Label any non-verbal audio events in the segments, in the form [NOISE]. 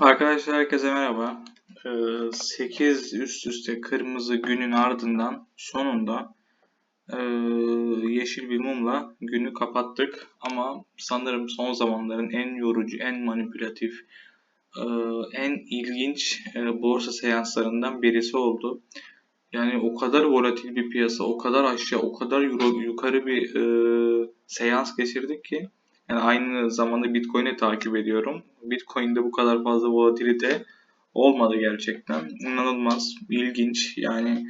Arkadaşlar herkese merhaba. Ee, 8 üst üste kırmızı günün ardından sonunda e, yeşil bir mumla günü kapattık. Ama sanırım son zamanların en yorucu, en manipülatif, e, en ilginç borsa seanslarından birisi oldu. Yani o kadar volatil bir piyasa, o kadar aşağı, o kadar yukarı bir seans geçirdik ki yani aynı zamanda Bitcoin'i takip ediyorum. Bitcoin'de bu kadar fazla volatilite olmadı gerçekten. İnanılmaz, ilginç. Yani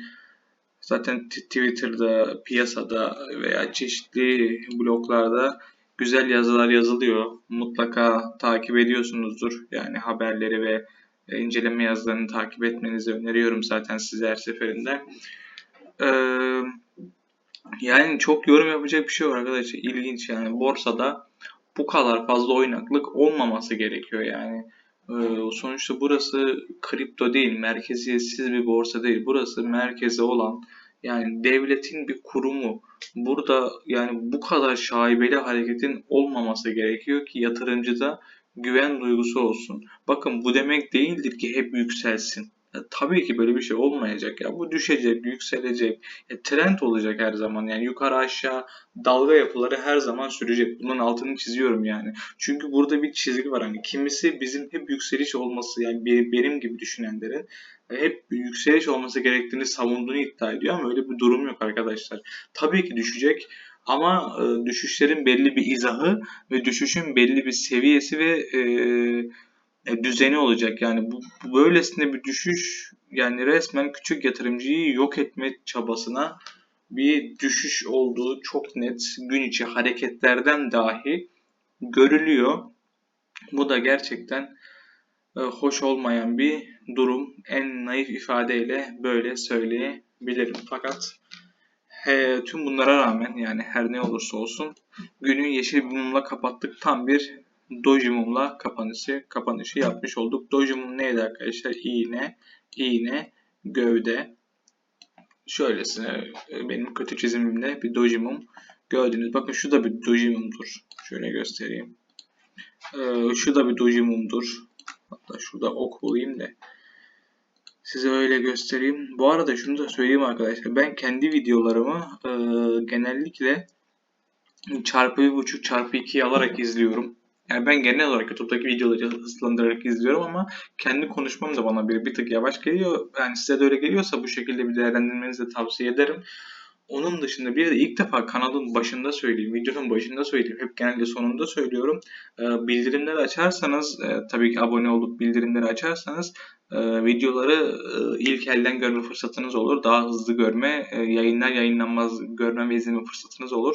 zaten Twitter'da, piyasada veya çeşitli bloglarda güzel yazılar yazılıyor. Mutlaka takip ediyorsunuzdur. Yani haberleri ve inceleme yazılarını takip etmenizi öneriyorum zaten size her seferinde. Ee, yani çok yorum yapacak bir şey var arkadaşlar. İlginç yani borsada bu kadar fazla oynaklık olmaması gerekiyor yani. Ee, sonuçta burası kripto değil, merkeziyetsiz bir borsa değil. Burası merkezi olan yani devletin bir kurumu. Burada yani bu kadar şaibeli hareketin olmaması gerekiyor ki yatırımcıda güven duygusu olsun. Bakın bu demek değildir ki hep yükselsin. Ya, tabii ki böyle bir şey olmayacak ya. Bu düşecek, yükselecek. Ya, trend olacak her zaman. Yani yukarı aşağı dalga yapıları her zaman sürecek. Bunun altını çiziyorum yani. Çünkü burada bir çizgi var. Hani kimisi bizim hep yükseliş olması yani benim, benim gibi düşünenlerin hep yükseliş olması gerektiğini savunduğunu iddia ediyor ama öyle bir durum yok arkadaşlar. Tabii ki düşecek ama e, düşüşlerin belli bir izahı ve düşüşün belli bir seviyesi ve e, e, düzeni olacak. Yani bu, bu böylesine bir düşüş yani resmen küçük yatırımcıyı yok etme çabasına bir düşüş olduğu çok net gün içi hareketlerden dahi görülüyor. Bu da gerçekten e, hoş olmayan bir durum. En naif ifadeyle böyle söyleyebilirim. Fakat he, tüm bunlara rağmen yani her ne olursa olsun günü yeşil bir mumla kapattık. Tam bir Dojimum'la kapanışı, kapanışı yapmış olduk. Dojimum neydi arkadaşlar? İğne, iğne, gövde. Şöylesine e, benim kötü çizimimde bir dojimum gördünüz. Bakın şu da bir dojimumdur. Şöyle göstereyim. Ee, şu da bir dojimumdur. Hatta şurada ok bulayım da size öyle göstereyim. Bu arada şunu da söyleyeyim arkadaşlar. Ben kendi videolarımı e, genellikle çarpı bir buçuk çarpı 2'ye alarak izliyorum. Yani ben genel olarak YouTube'daki videoları hızlandırarak izliyorum ama kendi konuşmam da bana bir, bir tık yavaş geliyor. Yani size de öyle geliyorsa bu şekilde bir değerlendirmenizi de tavsiye ederim. Onun dışında bir de ilk defa kanalın başında söyleyeyim, videonun başında söyleyeyim. Hep genelde sonunda söylüyorum. Ee, bildirimleri açarsanız, e, tabii ki abone olup bildirimleri açarsanız e, videoları e, ilk elden görme fırsatınız olur. Daha hızlı görme, yayınlar yayınlanmaz görme ve izleme fırsatınız olur.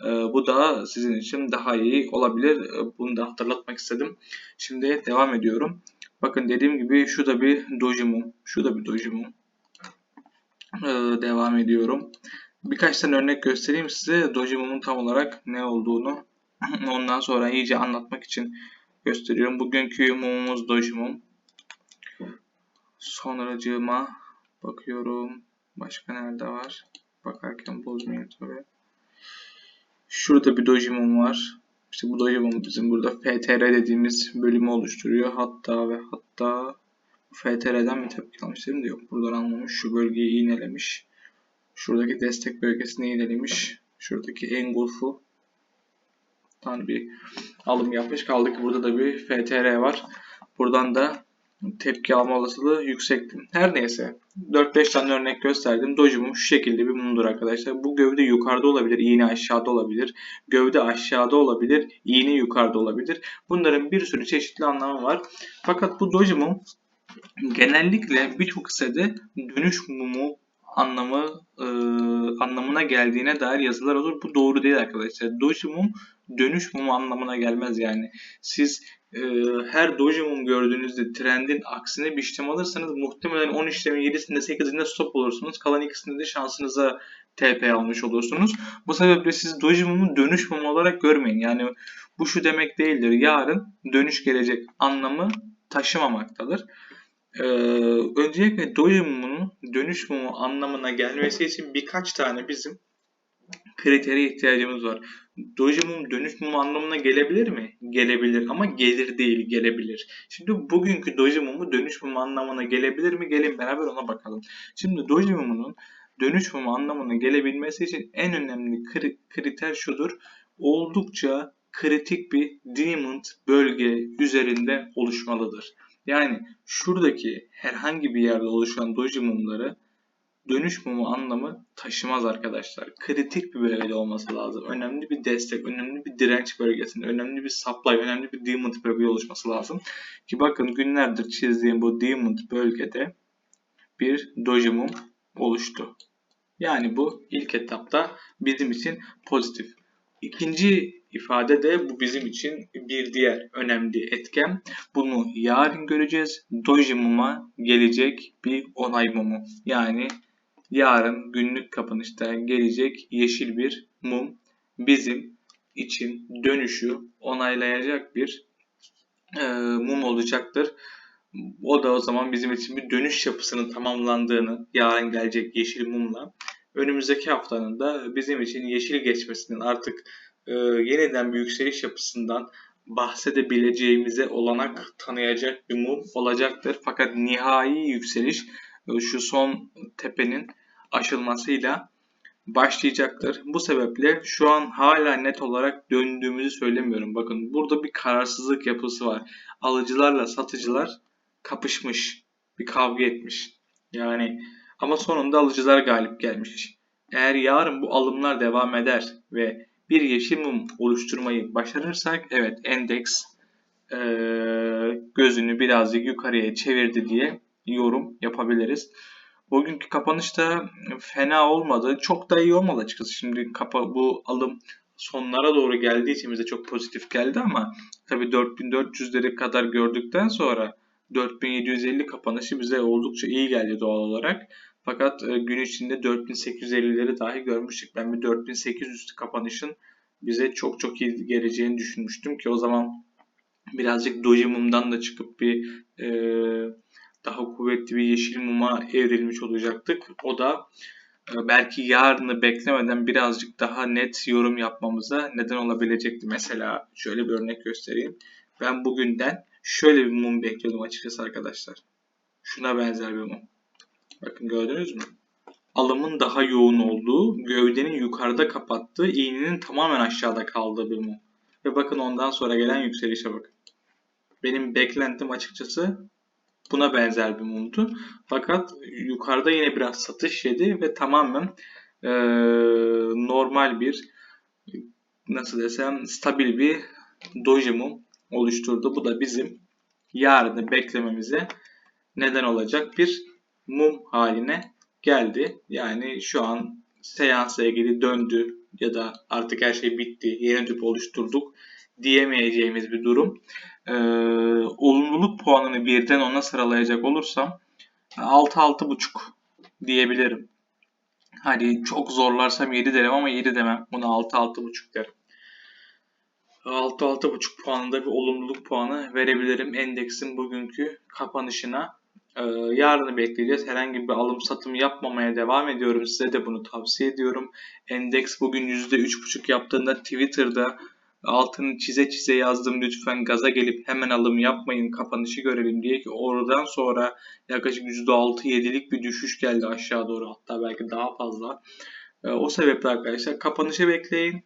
Ee, bu da sizin için daha iyi olabilir. Ee, bunu da hatırlatmak istedim. Şimdi devam ediyorum. Bakın dediğim gibi şu da bir dojimum. Şu da bir dojimum. Ee, devam ediyorum. Birkaç tane örnek göstereyim size dojimumun tam olarak ne olduğunu. [CLEARS THROAT] Ondan sonra iyice anlatmak için gösteriyorum. Bugünkü mumumuz dojimum. Sonracığıma bakıyorum. Başka nerede var? Bakarken bozmayayım tabii. Şurada bir dojimum var. İşte bu dojimum bizim burada FTR dediğimiz bölümü oluşturuyor. Hatta ve hatta FTR'den mi tepki almış değil mi? Yok buradan almamış. Şu bölgeyi iğnelemiş. Şuradaki destek bölgesini iğnelemiş. Şuradaki engulf'u tan bir alım yapmış. Kaldı ki burada da bir FTR var. Buradan da tepki alma olasılığı yüksekti. Her neyse 4-5 tane örnek gösterdim. Dojimum şu şekilde bir mumdur arkadaşlar. Bu gövde yukarıda olabilir, iğne aşağıda olabilir. Gövde aşağıda olabilir, iğne yukarıda olabilir. Bunların bir sürü çeşitli anlamı var. Fakat bu dojimum genellikle birçok hissede dönüş mumu anlamı e, anlamına geldiğine dair yazılar olur. Bu doğru değil arkadaşlar. Dojimum dönüş mumu anlamına gelmez yani. Siz e, her dojimum gördüğünüzde trendin aksine bir işlem alırsanız muhtemelen 10 işlemin 7'sinde 8'inde stop olursunuz. Kalan ikisinde de şansınıza TP almış olursunuz. Bu sebeple siz dojimumu dönüş mumu olarak görmeyin. Yani bu şu demek değildir. Yarın dönüş gelecek anlamı taşımamaktadır. Ee, öncelikle doji mumunun dönüş mumu anlamına gelmesi için birkaç tane bizim kritere ihtiyacımız var. Doji mum dönüş mumu anlamına gelebilir mi? Gelebilir ama gelir değil gelebilir. Şimdi bugünkü doji mumu dönüş mumu anlamına gelebilir mi? Gelin beraber ona bakalım. Şimdi doji mumunun dönüş mumu anlamına gelebilmesi için en önemli kri- kriter şudur. Oldukça kritik bir diamond bölge üzerinde oluşmalıdır. Yani şuradaki herhangi bir yerde oluşan doji mumları dönüş mumu anlamı taşımaz arkadaşlar. Kritik bir bölgede olması lazım. Önemli bir destek, önemli bir direnç bölgesinde, önemli bir supply, önemli bir diamond bölgede oluşması lazım. Ki bakın günlerdir çizdiğim bu diamond bölgede bir doji mum oluştu. Yani bu ilk etapta bizim için pozitif. İkinci ifade de bu bizim için bir diğer önemli etken. Bunu yarın göreceğiz. Doji muma gelecek bir onay mumu. Yani yarın günlük kapanışta gelecek yeşil bir mum bizim için dönüşü onaylayacak bir e, mum olacaktır. O da o zaman bizim için bir dönüş yapısının tamamlandığını yarın gelecek yeşil mumla önümüzdeki haftanın da bizim için yeşil geçmesinin artık e, yeniden bir yükseliş yapısından bahsedebileceğimize olanak tanıyacak bir mum olacaktır. Fakat nihai yükseliş e, şu son tepenin aşılmasıyla başlayacaktır. Bu sebeple şu an hala net olarak döndüğümüzü söylemiyorum. Bakın burada bir kararsızlık yapısı var. Alıcılarla satıcılar kapışmış, bir kavga etmiş. Yani ama sonunda alıcılar galip gelmiş. Eğer yarın bu alımlar devam eder ve bir yeşil mum oluşturmayı başarırsak evet endeks e, gözünü birazcık yukarıya çevirdi diye yorum yapabiliriz. Bugünkü kapanış da fena olmadı. Çok da iyi olmadı açıkçası. Şimdi kapa bu alım sonlara doğru geldiği için bize çok pozitif geldi ama tabii 4400'leri kadar gördükten sonra 4750 kapanışı bize oldukça iyi geldi doğal olarak. Fakat e, gün içinde 4850'leri dahi görmüştük. Ben bir 4800 kapanışın bize çok çok iyi geleceğini düşünmüştüm ki o zaman birazcık doji mumdan da çıkıp bir e, daha kuvvetli bir yeşil muma evrilmiş olacaktık. O da e, belki yarını beklemeden birazcık daha net yorum yapmamıza neden olabilecekti. Mesela şöyle bir örnek göstereyim. Ben bugünden şöyle bir mum bekliyordum açıkçası arkadaşlar. Şuna benzer bir mum. Bakın gördünüz mü? Alımın daha yoğun olduğu, gövdenin yukarıda kapattığı, iğnenin tamamen aşağıda kaldığı bir mum. Ve bakın ondan sonra gelen yükselişe bakın. Benim beklentim açıkçası buna benzer bir mumdu. Fakat yukarıda yine biraz satış yedi ve tamamen e, normal bir nasıl desem stabil bir doji mum oluşturdu. Bu da bizim yarını beklememize neden olacak bir mum haline geldi. Yani şu an seansa ilgili döndü ya da artık her şey bitti, yeni tüp oluşturduk diyemeyeceğimiz bir durum. Ee, olumluluk puanını birden ona sıralayacak olursam 6-6.5 diyebilirim. Hadi çok zorlarsam 7 derim ama 7 demem. Buna 6-6.5 derim. 6-6.5 puanında bir olumluluk puanı verebilirim endeksin bugünkü kapanışına. Ee, yarını bekleyeceğiz. Herhangi bir alım satım yapmamaya devam ediyorum. Size de bunu tavsiye ediyorum. Endeks bugün %3.5 yaptığında Twitter'da altını çize çize yazdım lütfen gaza gelip hemen alım yapmayın kapanışı görelim diye ki oradan sonra yaklaşık %6-7'lik bir düşüş geldi aşağı doğru hatta belki daha fazla. Ee, o sebeple arkadaşlar kapanışı bekleyin.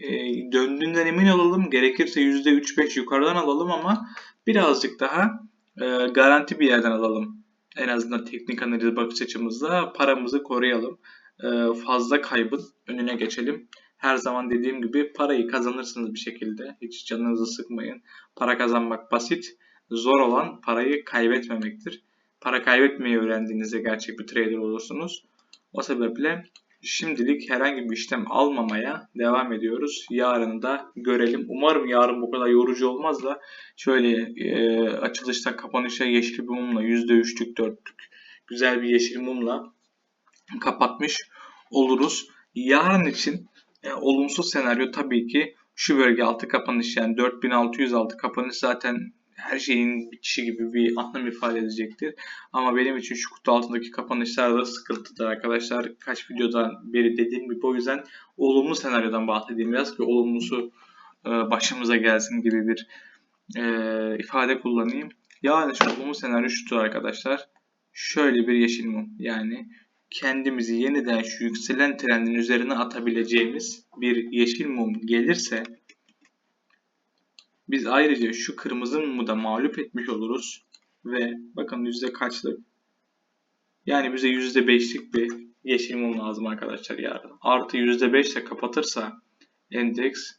Ee, döndüğünden emin olalım. Gerekirse %3-5 yukarıdan alalım ama birazcık daha e, garanti bir yerden alalım. En azından teknik analiz bakış açımızda paramızı koruyalım. E, fazla kaybın önüne geçelim. Her zaman dediğim gibi parayı kazanırsınız bir şekilde. Hiç canınızı sıkmayın. Para kazanmak basit. Zor olan parayı kaybetmemektir. Para kaybetmeyi öğrendiğinizde gerçek bir trader olursunuz. O sebeple şimdilik herhangi bir işlem almamaya devam ediyoruz. Yarın da görelim. Umarım yarın bu kadar yorucu olmaz da şöyle e, açılışta kapanışa yeşil bir mumla %3'lük 4'lük güzel bir yeşil mumla kapatmış oluruz. Yarın için olumsuz senaryo tabii ki şu bölge altı kapanış yani 4600 altı kapanış zaten her şeyin bitişi gibi bir anlam ifade edecektir. Ama benim için şu kutu altındaki kapanışlar da sıkıntıdır arkadaşlar. Kaç videodan beri dediğim gibi o yüzden olumlu senaryodan bahsedeyim biraz ki olumlusu e, başımıza gelsin gibi bir e, ifade kullanayım. Yani şu olumlu senaryo şudur arkadaşlar. Şöyle bir yeşil mum yani kendimizi yeniden şu yükselen trendin üzerine atabileceğimiz bir yeşil mum gelirse biz ayrıca şu kırmızı mumu da mağlup etmiş oluruz. Ve bakın yüzde kaçlık. Yani bize yüzde beşlik bir yeşil mum lazım arkadaşlar yarın. Artı yüzde beşle kapatırsa endeks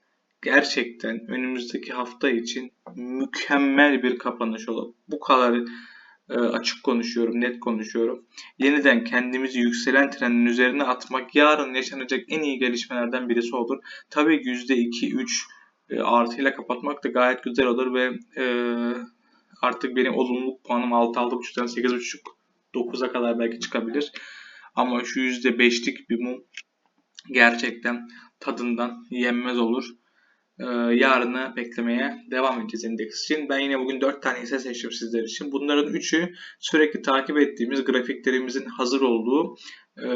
gerçekten önümüzdeki hafta için mükemmel bir kapanış olur. Bu kadar açık konuşuyorum, net konuşuyorum. Yeniden kendimizi yükselen trendin üzerine atmak yarın yaşanacak en iyi gelişmelerden birisi olur. Tabii ki %2-3 e, artıyla kapatmak da gayet güzel olur ve e, artık benim olumluluk puanım 6-6.5'dan 8.5 9'a kadar belki çıkabilir. Ama şu %5'lik bir mum gerçekten tadından yenmez olur. Ee, yarını beklemeye devam edeceğiz endeks için. Ben yine bugün 4 tane hisse seçtim sizler için. Bunların 3'ü sürekli takip ettiğimiz grafiklerimizin hazır olduğu e,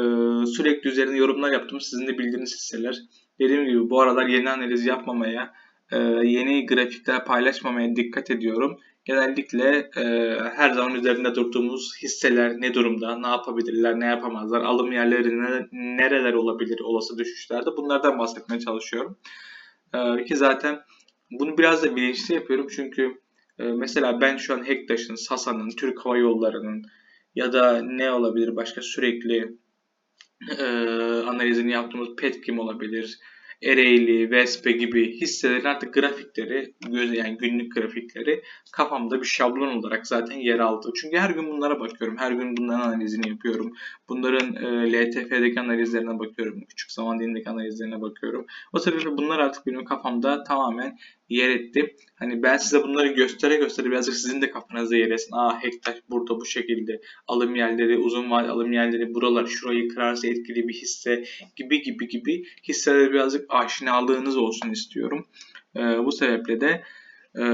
sürekli üzerine yorumlar yaptığım sizin de bildiğiniz hisseler. Dediğim gibi bu aralar yeni analiz yapmamaya, e, yeni grafikler paylaşmamaya dikkat ediyorum. Genellikle e, her zaman üzerinde durduğumuz hisseler ne durumda, ne yapabilirler, ne yapamazlar, alım yerleri ne, nereler olabilir olası düşüşlerde bunlardan bahsetmeye çalışıyorum. E, ki zaten bunu biraz da bilinçli yapıyorum. Çünkü e, mesela ben şu an Hektaş'ın, Sasa'nın, Türk Hava Yolları'nın ya da ne olabilir başka sürekli e, analizini yaptığımız Petkim olabilir, Ereğli, Vespe gibi hisselerin artık grafikleri, göz yani günlük grafikleri kafamda bir şablon olarak zaten yer aldı. Çünkü her gün bunlara bakıyorum. Her gün bunların analizini yapıyorum. Bunların e, LTF'deki analizlerine bakıyorum. Küçük zaman dilindeki analizlerine bakıyorum. O sebeple bunlar artık benim kafamda tamamen yer etti. Hani ben size bunları göstere göstere birazcık sizin de kafanızda yer etsin. Aa Hektaş burada bu şekilde alım yerleri, uzun vadeli alım yerleri buralar şurayı kırarsa etkili bir hisse gibi gibi gibi hisselere birazcık aşinalığınız olsun istiyorum. Ee, bu sebeple de e,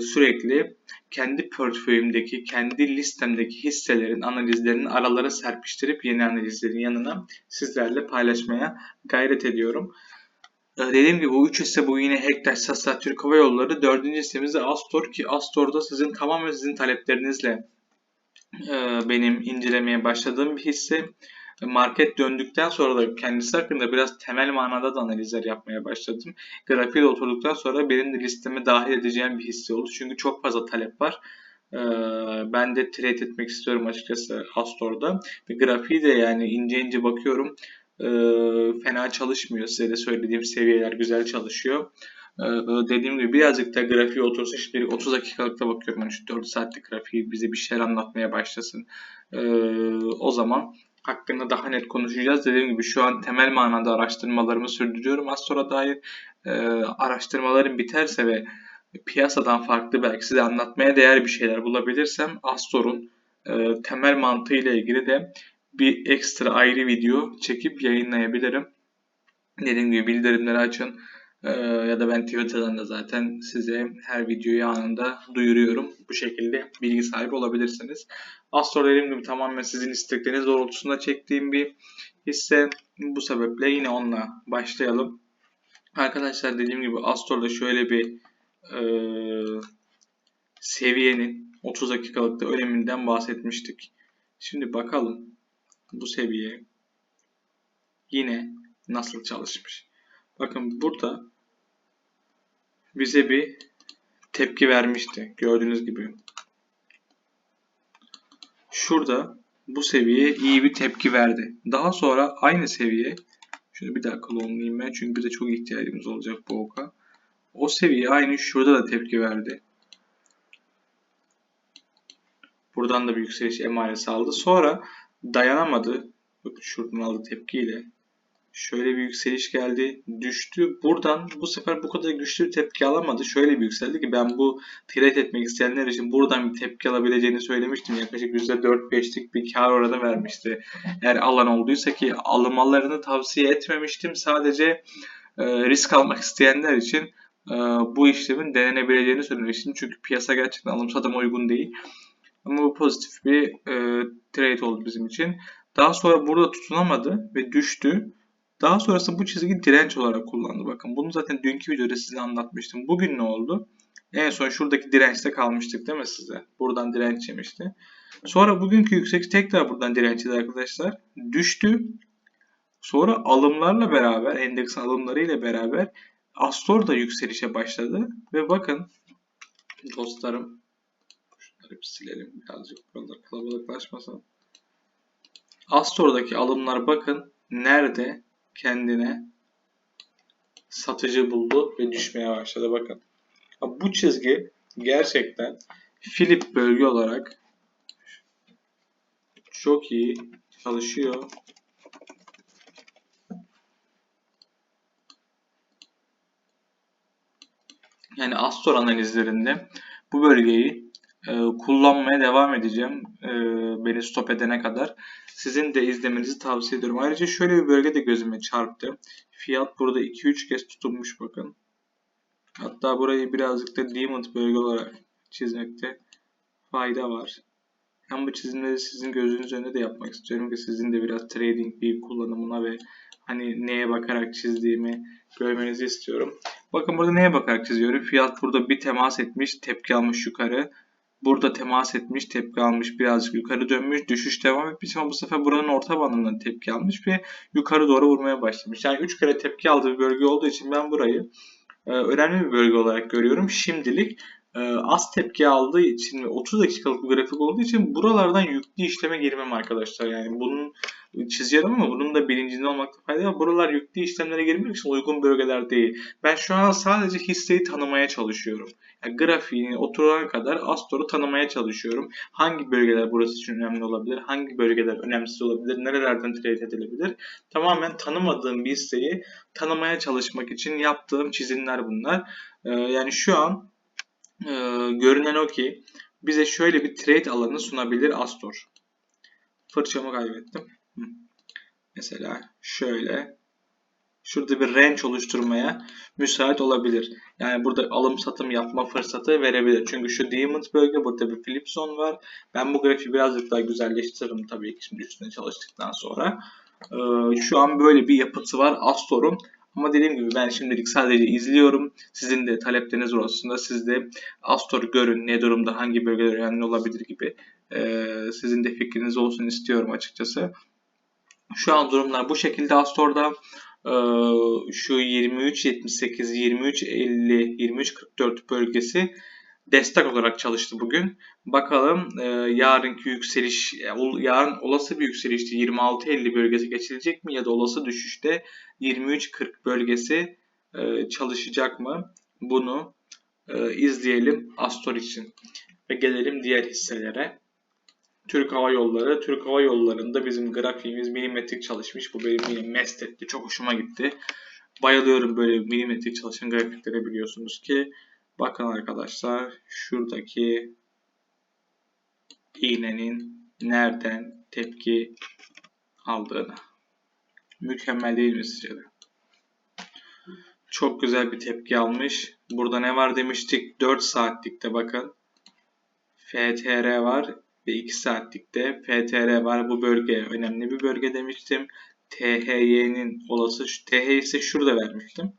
sürekli kendi portföyümdeki, kendi listemdeki hisselerin analizlerini aralara serpiştirip yeni analizlerin yanına sizlerle paylaşmaya gayret ediyorum. Ee, dediğim gibi bu üç hisse bu yine Hektaş, Sasa, Türk Hava Yolları. Dördüncü hissemiz de Astor ki Astor'da sizin tamamen sizin taleplerinizle e, benim incelemeye başladığım bir hisse. Market döndükten sonra da kendisi hakkında biraz temel manada da analizler yapmaya başladım. Grafiğe oturduktan sonra benim de listeme dahil edeceğim bir hisse oldu. Çünkü çok fazla talep var. Ee, ben de trade etmek istiyorum açıkçası Astor'da. Grafiği de yani ince ince bakıyorum e, fena çalışmıyor. Size de söylediğim seviyeler güzel çalışıyor. E, dediğim gibi birazcık da grafiğe otursa işte 30 dakikalıkta bakıyorum. Yani şu 4 saatlik grafiği bize bir şeyler anlatmaya başlasın. E, o zaman hakkında daha net konuşacağız. Dediğim gibi şu an temel manada araştırmalarımı sürdürüyorum. Az sonra dair e, araştırmalarım biterse ve piyasadan farklı belki size anlatmaya değer bir şeyler bulabilirsem Astor'un e, temel mantığıyla ilgili de bir ekstra ayrı video çekip yayınlayabilirim. Dediğim gibi bildirimleri açın. Ee, ya da ben Twitter'dan da zaten size her videoyu anında duyuruyorum. Bu şekilde bilgi sahibi olabilirsiniz. Astor dediğim gibi tamamen sizin istekleriniz doğrultusunda çektiğim bir hisse. Bu sebeple yine onunla başlayalım. Arkadaşlar dediğim gibi Astor'da şöyle bir e, seviyenin 30 dakikalıkta öneminden bahsetmiştik. Şimdi bakalım bu seviye yine nasıl çalışmış. Bakın burada bize bir tepki vermişti. Gördüğünüz gibi. Şurada bu seviyeye iyi bir tepki verdi. Daha sonra aynı seviye şunu bir dakika lonlayayım ben çünkü bize çok ihtiyacımız olacak bu oka. O seviye aynı şurada da tepki verdi. Buradan da bir yükseliş emaresi aldı. Sonra dayanamadı. Bakın şuradan aldı tepkiyle. Şöyle bir yükseliş geldi. Düştü. Buradan bu sefer bu kadar güçlü bir tepki alamadı. Şöyle bir yükseldi ki ben bu trade etmek isteyenler için buradan bir tepki alabileceğini söylemiştim. Yaklaşık %4-5'lik bir kar oranı vermişti. Eğer alan olduysa ki alımlarını tavsiye etmemiştim. Sadece e, risk almak isteyenler için e, bu işlemin denenebileceğini söylemiştim. Çünkü piyasa gerçekten alım satıma uygun değil. Ama bu pozitif bir e, trade oldu bizim için. Daha sonra burada tutunamadı ve düştü. Daha sonrasında bu çizgi direnç olarak kullandı. Bakın bunu zaten dünkü videoda size anlatmıştım. Bugün ne oldu? En son şuradaki dirençte kalmıştık değil mi size? Buradan direnç yemişti. Sonra bugünkü yüksek tekrar buradan direnç arkadaşlar. Düştü. Sonra alımlarla beraber, endeks alımlarıyla beraber Astor da yükselişe başladı. Ve bakın dostlarım şunları bir silelim birazcık buralar kalabalıklaşmasın. Astor'daki alımlar bakın nerede kendine satıcı buldu ve düşmeye başladı bakın. Bu çizgi gerçekten Filip bölge olarak çok iyi çalışıyor. Yani Astor analizlerinde bu bölgeyi e, kullanmaya devam edeceğim. E, beni stop edene kadar. Sizin de izlemenizi tavsiye ediyorum. Ayrıca şöyle bir bölge de gözüme çarptı. Fiyat burada 2-3 kez tutulmuş bakın. Hatta burayı birazcık da Diamond bölge olarak çizmekte fayda var. Ben bu çizimleri sizin gözünüz önünde de yapmak istiyorum ki sizin de biraz trading bir kullanımına ve hani neye bakarak çizdiğimi görmenizi istiyorum. Bakın burada neye bakarak çiziyorum. Fiyat burada bir temas etmiş, tepki almış yukarı. Burada temas etmiş, tepki almış, birazcık yukarı dönmüş, düşüş devam etmiş ama bu sefer buranın orta bandından tepki almış ve yukarı doğru vurmaya başlamış. Yani 3 kere tepki aldığı bir bölge olduğu için ben burayı e, önemli bir bölge olarak görüyorum. Şimdilik e, az tepki aldığı için ve 30 dakikalık bir grafik olduğu için buralardan yüklü işleme girmem arkadaşlar. Yani bunun çizeceğim ama bunun da bilincinde olmakta fayda var. Buralar yüklü işlemlere girmek için uygun bölgeler değil. Ben şu an sadece hisseyi tanımaya çalışıyorum. Yani grafiğini oturana kadar Astor'u tanımaya çalışıyorum. Hangi bölgeler burası için önemli olabilir? Hangi bölgeler önemsiz olabilir? Nerelerden trade edilebilir? Tamamen tanımadığım bir hisseyi tanımaya çalışmak için yaptığım çizimler bunlar. Ee, yani şu an e, görünen o ki bize şöyle bir trade alanı sunabilir Astor. Fırçamı kaybettim. Mesela şöyle şurada bir range oluşturmaya müsait olabilir. Yani burada alım satım yapma fırsatı verebilir. Çünkü şu Diamond bölge burada bir flip zone var. Ben bu grafiği birazcık daha güzelleştiririm tabii ki şimdi üstüne çalıştıktan sonra. Ee, şu an böyle bir yapısı var Astor'un. Ama dediğim gibi ben şimdilik sadece izliyorum. Sizin de talepleriniz olsun siz de Astor görün ne durumda hangi bölgeler önemli olabilir gibi e, sizin de fikriniz olsun istiyorum açıkçası. Şu an durumlar bu şekilde Astor'da e, şu 23.78, 23.50, 23.44 bölgesi destek olarak çalıştı bugün. Bakalım e, yarınki yükseliş, yarın olası bir yükselişte 26.50 bölgesi geçilecek mi ya da olası düşüşte 23.40 bölgesi e, çalışacak mı? Bunu e, izleyelim Astor için. Ve gelelim diğer hisselere. Türk Hava Yolları. Türk Hava Yolları'nda bizim grafiğimiz milimetrik çalışmış. Bu benim yine mest etti. Çok hoşuma gitti. Bayılıyorum böyle milimetrik çalışan grafiklere biliyorsunuz ki. Bakın arkadaşlar şuradaki iğnenin nereden tepki aldığını. Mükemmel değil mi sizce de? Çok güzel bir tepki almış. Burada ne var demiştik? 4 saatlikte bakın. FTR var ve 2 saatlikte FTR var. Bu bölge önemli bir bölge demiştim. THY'nin olası, TH ise şurada vermiştim.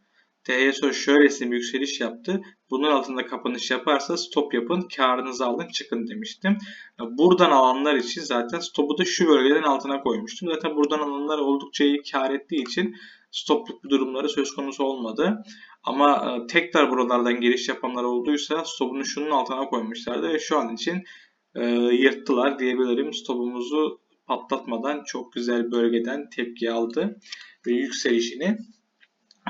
THY sonra şöylesine bir yükseliş yaptı. Bunun altında kapanış yaparsa stop yapın, karınızı alın, çıkın demiştim. Buradan alanlar için zaten stopu da şu bölgeden altına koymuştum. Zaten buradan alanlar oldukça iyi kar ettiği için stopluk durumları söz konusu olmadı. Ama e, tekrar buralardan giriş yapanlar olduysa stopunu şunun altına koymuşlardı ve şu an için e, yırttılar diyebilirim. Stopumuzu patlatmadan çok güzel bölgeden tepki aldı ve yükselişini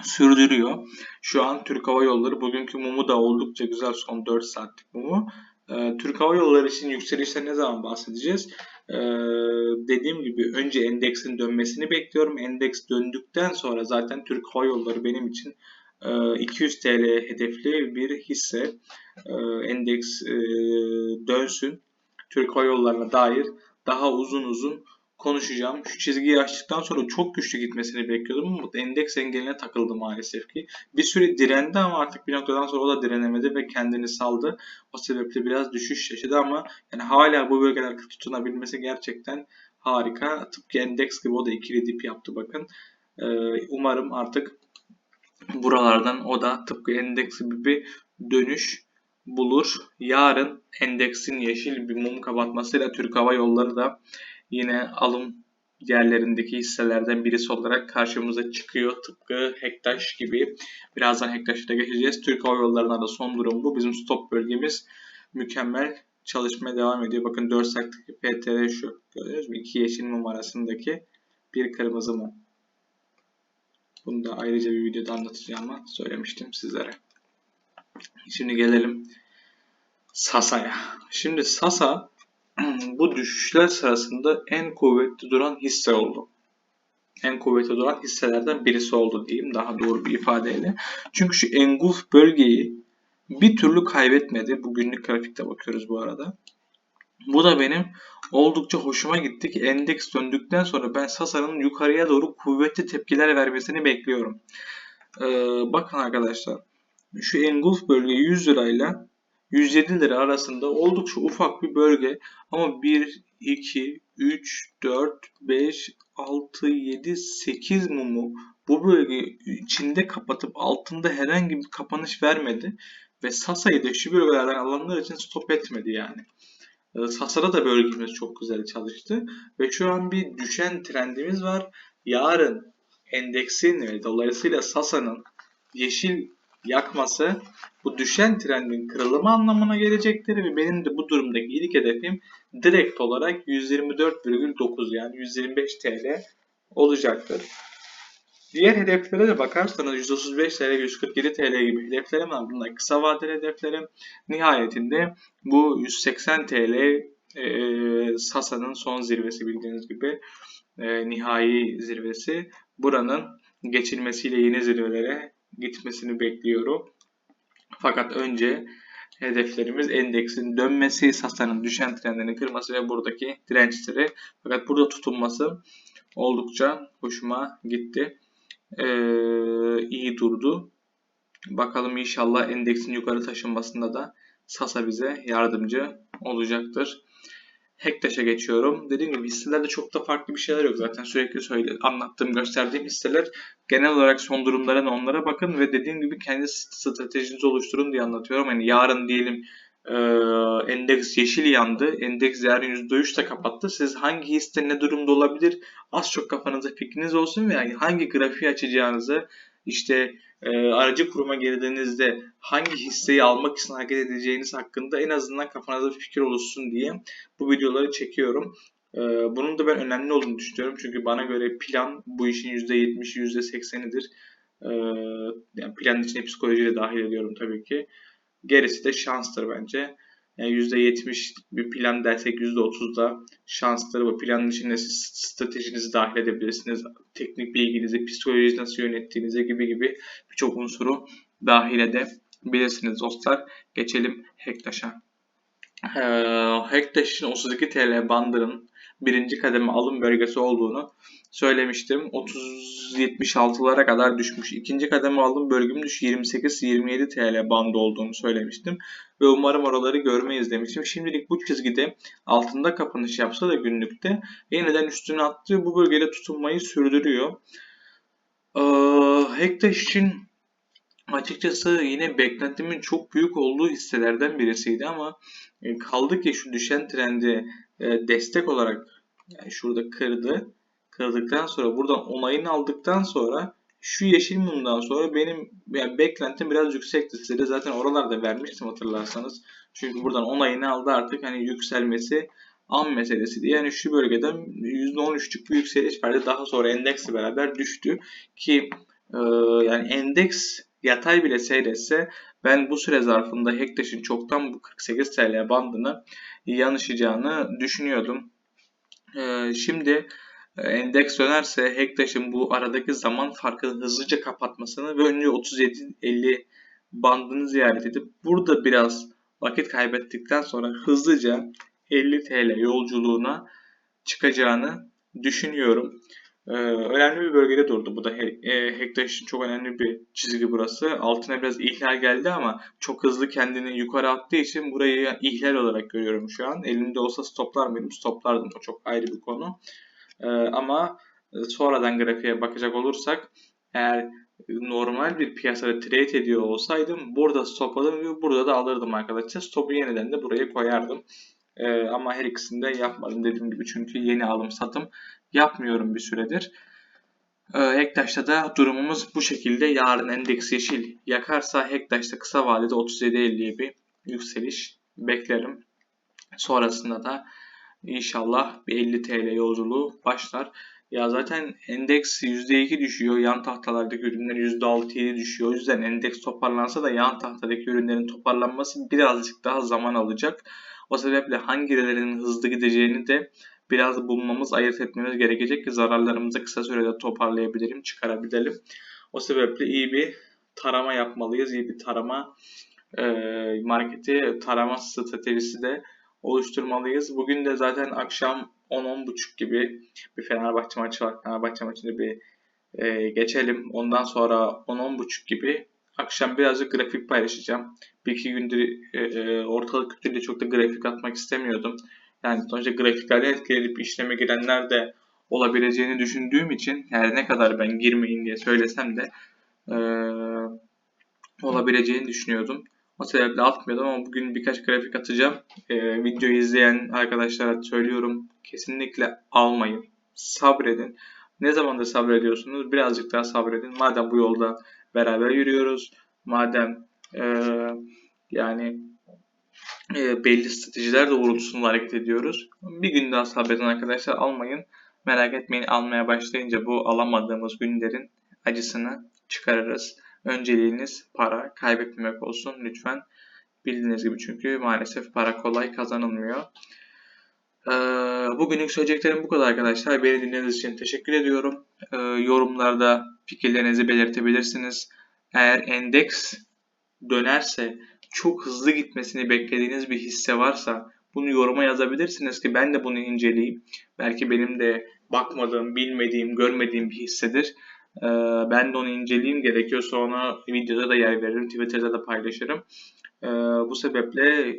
sürdürüyor. Şu an Türk Hava Yolları bugünkü mumu da oldukça güzel son 4 saatlik mumu. Ee, Türk Hava Yolları için yükselişten ne zaman bahsedeceğiz? Ee, dediğim gibi önce endeksin dönmesini bekliyorum. Endeks döndükten sonra zaten Türk Hava Yolları benim için 200 e, TL hedefli bir hisse. Ee, endeks e, dönsün. Türk Hava Yolları'na dair daha uzun uzun konuşacağım. Şu çizgiyi açtıktan sonra çok güçlü gitmesini bekliyordum ama endeks engeline takıldı maalesef ki. Bir süre direndi ama artık bir noktadan sonra o da direnemedi ve kendini saldı. O sebeple biraz düşüş yaşadı ama yani hala bu bölgelerde tutunabilmesi gerçekten harika. Tıpkı endeks gibi o da ikili dip yaptı bakın. Ee, umarım artık buralardan o da tıpkı endeks gibi bir dönüş bulur. Yarın endeksin yeşil bir mum kapatmasıyla Türk Hava Yolları da yine alım yerlerindeki hisselerden birisi olarak karşımıza çıkıyor. Tıpkı Hektaş gibi. Birazdan Hektaş'a da geçeceğiz. Türk Hava Yolları'na da son durum bu. Bizim stop bölgemiz mükemmel çalışmaya devam ediyor. Bakın 4 saatlik PTR şu. Gördünüz mü? 2 yeşil mum arasındaki bir kırmızı mum. Bunu da ayrıca bir videoda anlatacağımı söylemiştim sizlere. Şimdi gelelim Sasa'ya. Şimdi Sasa [CLEARS THROAT] bu düşüşler sırasında en kuvvetli duran hisse oldu. En kuvvetli duran hisselerden birisi oldu diyeyim daha doğru bir ifadeyle. Çünkü şu engulf bölgeyi bir türlü kaybetmedi. Bu günlük grafikte bakıyoruz bu arada. Bu da benim oldukça hoşuma gitti ki endeks döndükten sonra ben Sasa'nın yukarıya doğru kuvvetli tepkiler vermesini bekliyorum. Ee, bakın arkadaşlar şu engulf bölge 100 lirayla 107 lira arasında oldukça ufak bir bölge ama 1, 2, 3, 4, 5, 6, 7, 8 mumu bu bölge içinde kapatıp altında herhangi bir kapanış vermedi ve Sasa'yı da şu bölgelerden alanlar için stop etmedi yani. Ee, Sasa'da da bölgemiz çok güzel çalıştı ve şu an bir düşen trendimiz var. Yarın endeksin ve dolayısıyla Sasa'nın yeşil yakması bu düşen trendin kırılımı anlamına gelecektir ve benim de bu durumdaki ilk hedefim direkt olarak 124,9 yani 125 TL olacaktır. Diğer hedeflere de bakarsanız 135 TL, 147 TL gibi hedeflerim var. Bunlar kısa vadeli hedeflerim. Nihayetinde bu 180 TL e, Sasa'nın son zirvesi bildiğiniz gibi e, nihai zirvesi. Buranın geçilmesiyle yeni zirvelere gitmesini bekliyorum. Fakat önce hedeflerimiz endeksin dönmesi, Sasa'nın düşen trendini kırması ve buradaki dirençleri. Fakat burada tutunması oldukça hoşuma gitti. Ee, iyi durdu. Bakalım inşallah endeksin yukarı taşınmasında da Sasa bize yardımcı olacaktır. Hektaş'a geçiyorum. Dediğim gibi hisselerde çok da farklı bir şeyler yok. Zaten sürekli söyle, anlattığım, gösterdiğim hisseler genel olarak son durumlara onlara bakın ve dediğim gibi kendi stratejinizi oluşturun diye anlatıyorum. Yani yarın diyelim e, endeks yeşil yandı. Endeks yarın %3 de kapattı. Siz hangi hisse ne durumda olabilir? Az çok kafanızda fikriniz olsun ve yani hangi grafiği açacağınızı işte e, aracı kuruma girdiğinizde hangi hisseyi almak için hareket edeceğiniz hakkında en azından kafanızda bir fikir oluşsun diye bu videoları çekiyorum. E, bunun da ben önemli olduğunu düşünüyorum. Çünkü bana göre plan bu işin %70'i %80'idir. E, yani planın içine psikolojiyi de dahil ediyorum tabii ki. Gerisi de şanstır bence. Yani %70 bir plan dersek %30 da şansları bu planın içinde siz stratejinizi dahil edebilirsiniz. Teknik bilginizi, psikolojiyi nasıl yönettiğinize gibi gibi birçok unsuru dahil edebilirsiniz dostlar. Geçelim Hektaş'a. Ee, Hektaş'ın 32 TL bandının birinci kademe alım bölgesi olduğunu söylemiştim. 30-76'lara kadar düşmüş. İkinci kademe alım bölgüm düş 28-27 TL bandı olduğunu söylemiştim. Ve umarım oraları görmeyiz demiştim. Şimdilik bu çizgide altında kapanış yapsa da günlükte yeniden üstüne attığı bu bölgede tutunmayı sürdürüyor. Ee, Hektaş için açıkçası yine beklentimin çok büyük olduğu hisselerden birisiydi ama e, kaldı ki şu düşen trendi e, destek olarak yani şurada kırdı. Kırdıktan sonra buradan onayını aldıktan sonra şu yeşil mumdan sonra benim yani beklentim biraz yüksekti. Size de zaten oralarda vermiştim hatırlarsanız. Çünkü buradan onayını aldı artık hani yükselmesi an meselesi Yani şu bölgeden %13'lük bir yükseliş verdi. Daha sonra endeksle beraber düştü. Ki e, yani endeks yatay bile seyretse ben bu süre zarfında Hektaş'ın çoktan bu 48 TL bandını yanışacağını düşünüyordum. Ee, şimdi e, endeks dönerse Hektaş'ın bu aradaki zaman farkını hızlıca kapatmasını ve önce 37-50 bandını ziyaret edip burada biraz vakit kaybettikten sonra hızlıca 50 TL yolculuğuna çıkacağını düşünüyorum. Ee, önemli bir bölgede durdu. Bu da He- e, Hektaş için çok önemli bir çizgi burası. Altına biraz ihlal geldi ama çok hızlı kendini yukarı attığı için burayı ihlal olarak görüyorum şu an. Elimde olsa stoplar mıydım? Stoplardım. O çok ayrı bir konu. Ee, ama sonradan grafiğe bakacak olursak eğer normal bir piyasada trade ediyor olsaydım burada stop alırım ve burada da alırdım arkadaşlar. Stopu yeniden de buraya koyardım. Ee, ama her ikisini de yapmadım dediğim gibi çünkü yeni alım satım yapmıyorum bir süredir. Ee, Hektaş'ta da durumumuz bu şekilde. Yarın endeks yeşil yakarsa Hektaş'ta kısa vadede 37.50'ye bir yükseliş beklerim. Sonrasında da inşallah bir 50 TL yolculuğu başlar. Ya zaten endeks %2 düşüyor. Yan tahtalardaki ürünler %6-7 düşüyor. O yüzden endeks toparlansa da yan tahtadaki ürünlerin toparlanması birazcık daha zaman alacak. O sebeple hangilerinin hızlı gideceğini de biraz bulmamız, ayırt etmemiz gerekecek ki zararlarımızı kısa sürede toparlayabilirim, çıkarabilelim. O sebeple iyi bir tarama yapmalıyız. İyi bir tarama marketi tarama stratejisi de oluşturmalıyız. Bugün de zaten akşam 10-10.30 gibi bir Fenerbahçe maçı var. Fenerbahçe maçını bir e, geçelim. Ondan sonra 10-10.30 gibi akşam birazcık grafik paylaşacağım. Bir iki gündür e, e, ortalık kötüyle çok da grafik atmak istemiyordum. Yani sonuçta grafiklerle etkilenip işleme girenler de olabileceğini düşündüğüm için her ne kadar ben girmeyin diye söylesem de e, olabileceğini düşünüyordum. O sebeple atmıyordum ama bugün birkaç grafik atacağım. E, videoyu izleyen arkadaşlara söylüyorum. Kesinlikle almayın. Sabredin. Ne zamandır sabrediyorsunuz? Birazcık daha sabredin. Madem bu yolda beraber yürüyoruz. Madem e, yani e, belli stratejiler doğrultusunda hareket ediyoruz. Bir gün daha sabredin arkadaşlar. Almayın. Merak etmeyin almaya başlayınca bu alamadığımız günlerin acısını çıkarırız. Önceliğiniz para kaybetmemek olsun lütfen. Bildiğiniz gibi çünkü maalesef para kolay kazanılmıyor. Ee, bugünlük söyleyeceklerim bu kadar arkadaşlar. Beni dinlediğiniz için teşekkür ediyorum. Ee, yorumlarda fikirlerinizi belirtebilirsiniz. Eğer endeks dönerse çok hızlı gitmesini beklediğiniz bir hisse varsa bunu yoruma yazabilirsiniz ki ben de bunu inceleyeyim. Belki benim de bakmadığım, bilmediğim, görmediğim bir hissedir. Ee, ben de onu inceleyeyim. Gerekiyorsa ona videoda da yer veririm. Twitter'da da paylaşırım. Ee, bu sebeple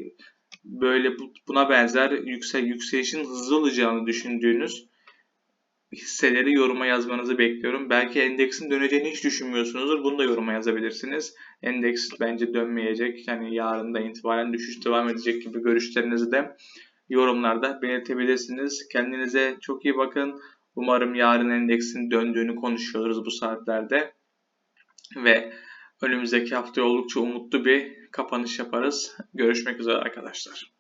böyle buna benzer yüksel yükselişin hızlı olacağını düşündüğünüz hisseleri yoruma yazmanızı bekliyorum. Belki endeksin döneceğini hiç düşünmüyorsunuzdur. Bunu da yoruma yazabilirsiniz. Endeks bence dönmeyecek. Yani yarın da itibaren düşüş devam edecek gibi görüşlerinizi de yorumlarda belirtebilirsiniz. Kendinize çok iyi bakın. Umarım yarın endeksin döndüğünü konuşuyoruz bu saatlerde. Ve önümüzdeki hafta oldukça umutlu bir kapanış yaparız. Görüşmek üzere arkadaşlar.